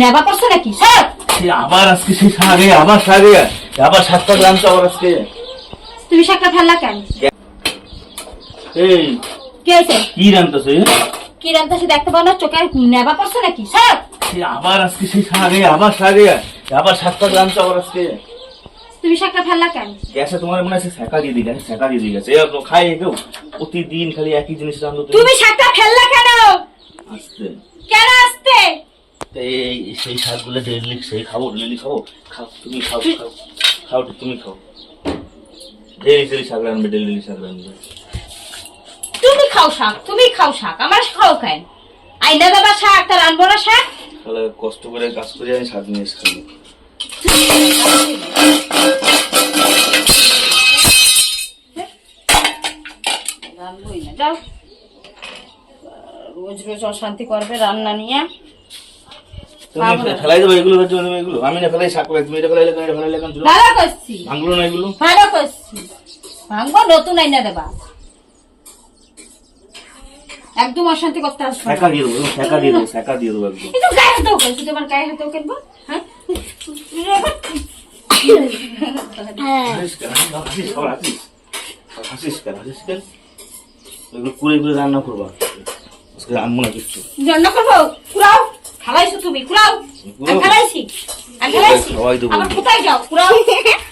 নেবা করছ নাকি? সব সে আবার আজকে সেই সাগে আবার সাগে আবার সাতটা আবার আজকে। তুমি শাকটা ফেললা কেন? এই কি হয়েছে? কি রান্তাছে কি রান্তাছে দেখতে পাও না চোখে নেবা করছ নাকি? সব সে আবার আজকে সেই সাগে আবার সাগে আবার সাতটা আবার আজকে। তুমি শাকটা ফেললা কেন? গ্যাসে তোমার মনে আছে সেকা দিয়ে সেকা দিয়ে গেছে খাই কেউ। প্রতিদিন খালি একই জিনিস তুমি। তুমি শাকটা ফেললা কেন আসতে কেন আসতে তো এই সেই শাকগুলো ডেলি সেই খাব ডেলি খাব খাও তুমি খাও খাও খাও তুমি খাও। ডেলি ডেলি শাক রান্নবে ডেলি ডেলি শাক রান্নবে তুমি খাও শাক তুমি খাও শাক আমার খাও কেন? আইনা দেবা শাক তার আনব না শাক? তাহলে কষ্ট করে কাজ করে আমি শাক নিয়ে এসে খাব রান্নবই না যাও। রোজ রোজ অশান্তি করবে রান্না নিয়ে। ফেলাই দেবো এগুলো হচ্ছে তুমি এগুলো। আমি না ফেলাই শাক করে তুমি এটা ফেলাইলে এটা ফেলাইলে কেন ভালো করছি। ভাঙলো না এগুলো? ভালো করছি। ভাঙবো নতুন আইনা দেবা। একদম অশান্তি করতে আসবে না। দিয়ে দেবো সেকা দিয়ে দেবো সেকা দিয়ে দেবো একদম। একটু গায়ে হাতেও করছি তোমার গায়ে হাতেও কেনবো? হ্যাঁ? হাসিস কেন? হাসিস, আবার হাসিস। হাসিস কেন? হাসিস কেন? এগুলো কুড়ে কুড়ে রান্না করবা। রান্না করব? কুড়াও খালাইছো তুমি কুড়াও আমি কুড়াও? খালাইছি আমি খালাইছি খাওয়াই আবার কোথায় যাও কুড়াও